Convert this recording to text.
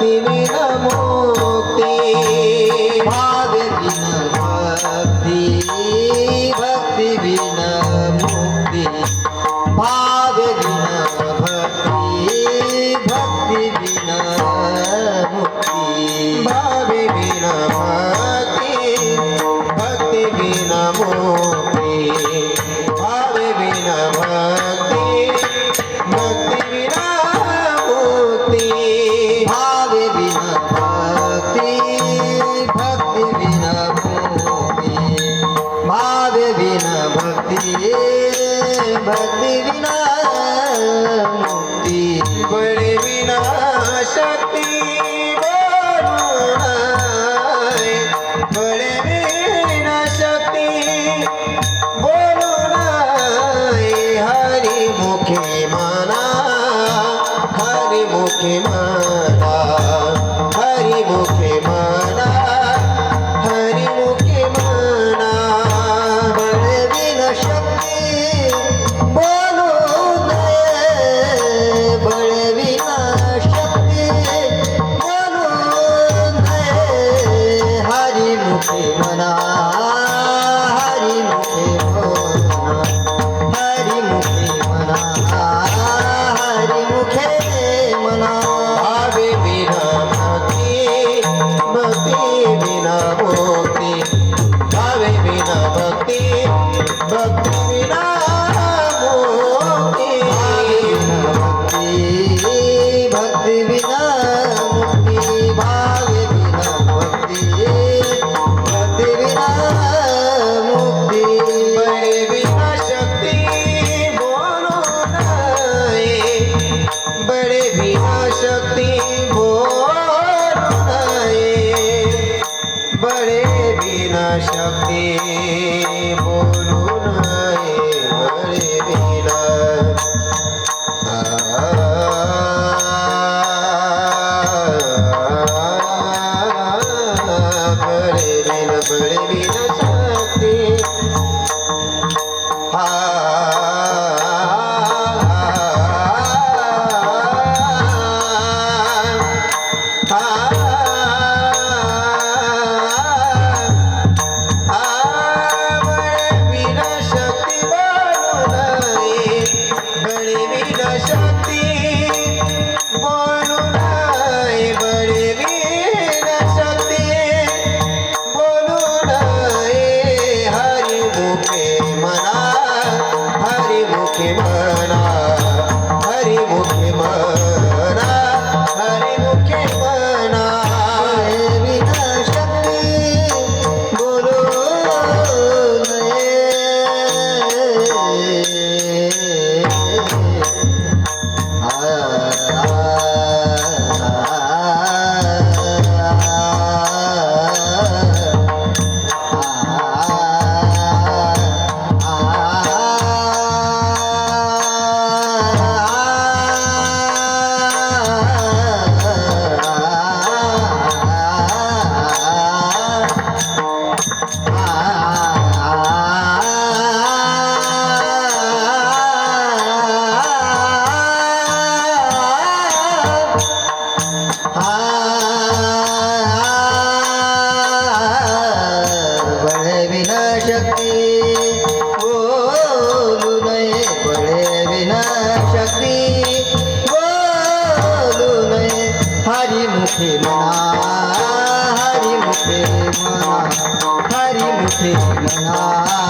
তিনি নমো शक्ती बळे विना शक्ती बोलून हरी मुखी माना हरी मुखी माना हरी मुखी भावे विना भक्ती भावे विना भक्ती भक्ती बड़े बिना शब्दे बोलून हाय बड़े बिना बड़े बिना बड़े बिना शक्ती. बोलू नये पळे विना शक्ती. बोलू नये हरी मुखे म्हणा हरी मुखे म्हणा हरी मुखे म्हणा